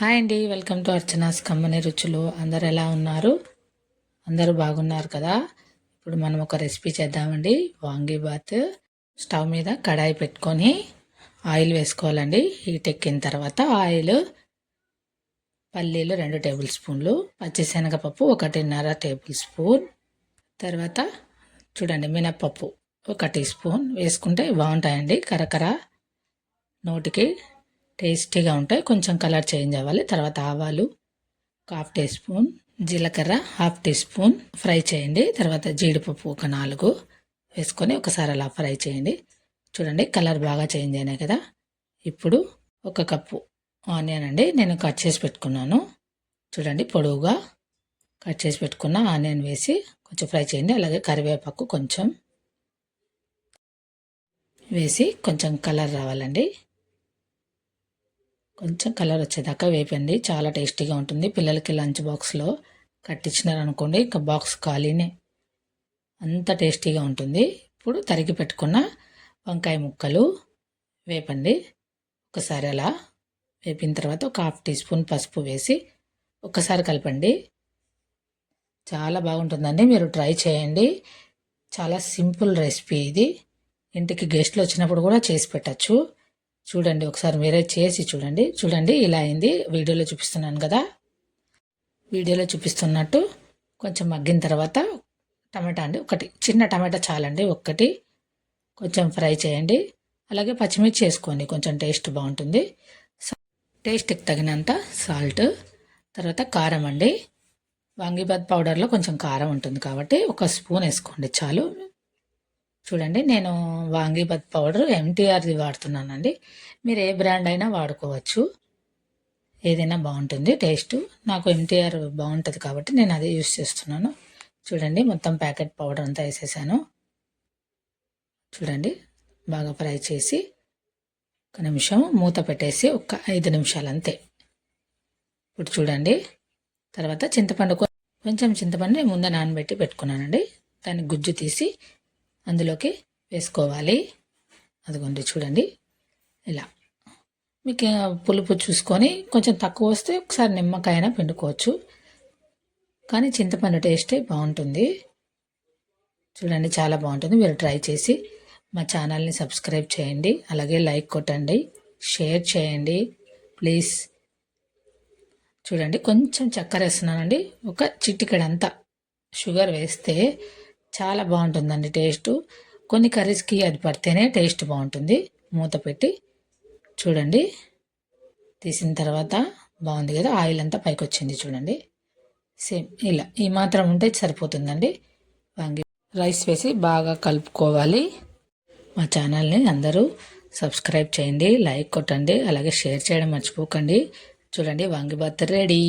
Hi అండి welcome to Archana's కమ్మని రుచులు. అందరు ఎలా ఉన్నారు? అందరూ బాగున్నారు కదా? ఇప్పుడు మనం ఒక రెసిపీ చేద్దామండి. వాంగీబాత్ స్టవ్ మీద కడాయి పెట్టుకొని ఆయిల్ వేసుకోవాలండి. హీట్ ఎక్కిన తర్వాత ఆయిల్ పల్లీలు రెండు టేబుల్ స్పూన్లు పచ్చిశనగపప్పు ఒకటిన్నర టేబుల్ స్పూన్. తర్వాత చూడండి మినప్పప్పు ఒక టీ స్పూన్. వేసుకుంటే బాగుంటాయండి కరకర. నోటికి టేస్టీగా ఉంటాయి. కొంచెం కలర్ చేంజ్ అవ్వాలి. తర్వాత ఆవాలు ఒక హాఫ్ టీ స్పూన్ జీలకర్ర హాఫ్ టీ స్పూన్ ఫ్రై చేయండి. తర్వాత జీడిపప్పు ఒక నాలుగు వేసుకొని ఒకసారి అలా ఫ్రై చేయండి. చూడండి కలర్ బాగా చేంజ్ అయినాయి కదా. ఇప్పుడు ఒక కప్పు ఆనియన్ అండి. నేను కట్ చేసి పెట్టుకున్నాను. చూడండి పొడవుగా కట్ చేసి పెట్టుకున్న ఆనియన్ వేసి కొంచెం ఫ్రై చేయండి. అలాగే కరివేపాకు కొంచెం వేసి కొంచెం కలర్ రావాలండి. కొంచెం కలర్ వచ్చేదాకా వేపండి. చాలా టేస్టీగా ఉంటుంది. పిల్లలకి లంచ్ బాక్స్లో కట్టించినారు అనుకోండి ఇంకా బాక్స్ ఖాళీనే. అంత టేస్టీగా ఉంటుంది. ఇప్పుడు తరిగి పెట్టుకున్న వంకాయ ముక్కలు వేపండి. ఒకసారి అలా వేపిన తర్వాత ఒక హాఫ్ టీ స్పూన్ పసుపు వేసి ఒకసారి కలపండి. చాలా బాగుంటుందండి. మీరు ట్రై చేయండి. చాలా సింపుల్ రెసిపీ ఇది. ఇంటికి గెస్ట్లు వచ్చినప్పుడు కూడా చేసి పెట్టచ్చు. చూడండి ఒకసారి మీరే చేసి చూడండి. చూడండి ఇలా అయింది. వీడియోలో చూపిస్తున్నాను కదా. వీడియోలో చూపిస్తున్నట్టు కొంచెం మగ్గిన తర్వాత టమాటా అండి ఒకటి చిన్న టమాటా చాలండి ఒక్కటి. కొంచెం ఫ్రై చేయండి. అలాగే పచ్చిమిర్చి వేసుకోండి కొంచెం టేస్ట్ బాగుంటుంది. టేస్ట్కి తగినంత సాల్ట్ తర్వాత కారం అండి. వాంగీబాద్ పౌడర్లో కొంచెం కారం ఉంటుంది కాబట్టి ఒక స్పూన్ వేసుకోండి చాలు. చూడండి నేను వాంగీబత్ పౌడర్ ఎంటీఆర్ది వాడుతున్నానండి. మీరు ఏ బ్రాండ్ అయినా వాడుకోవచ్చు. ఏదైనా బాగుంటుంది టేస్ట్. నాకు ఎంటీఆర్ బాగుంటుంది కాబట్టి నేను అదే యూస్ చేస్తున్నాను. చూడండి మొత్తం ప్యాకెట్ పౌడర్ అంతా వేసేసాను. చూడండి బాగా ఫ్రై చేసి ఒక నిమిషం మూత పెట్టేసి ఒక ఐదు నిమిషాలు అంతే ఇప్పుడు చూడండి తర్వాత చింతపండు కొంచెం చింతపండు ముందే నానబెట్టి పెట్టుకున్నానండి. దాన్ని గుజ్జు తీసి అందులోకి వేసుకోవాలి. అదిగోండి చూడండి. ఇలా. మీకు పులుపు చూసుకొని కొంచెం తక్కువ వస్తే ఒకసారి నిమ్మకాయన పిండుకోవచ్చు. కానీ చింతపండు టేస్టే బాగుంటుంది. చూడండి చాలా బాగుంటుంది. మీరు ట్రై చేసి మా ఛానల్ని సబ్స్క్రైబ్ చేయండి. అలాగే లైక్ కొట్టండి. షేర్ చేయండి. ప్లీజ్. చూడండి కొంచెం చక్కెర వేస్తున్నానండి. ఒక చిటికెడంతా షుగర్ వేస్తే చాలా బాగుంటుందండి టేస్ట్. కొన్ని కర్రీస్కి అది పడితేనే టేస్ట్ బాగుంటుంది. మూత పెట్టి చూడండి. తీసిన తర్వాత బాగుంది కదా ఆయిల్ అంతా పైకి వచ్చింది చూడండి. సేమ్ ఇలా ఈ మాత్రం ఉంటే సరిపోతుందండి. వంగి రైస్ వేసి బాగా కలుపుకోవాలి. మా ఛానల్ని అందరూ సబ్స్క్రైబ్ చేయండి లైక్ కొట్టండి అలాగే షేర్ చేయడం మర్చిపోకండి. చూడండి వాంగిబాత్ రెడీ.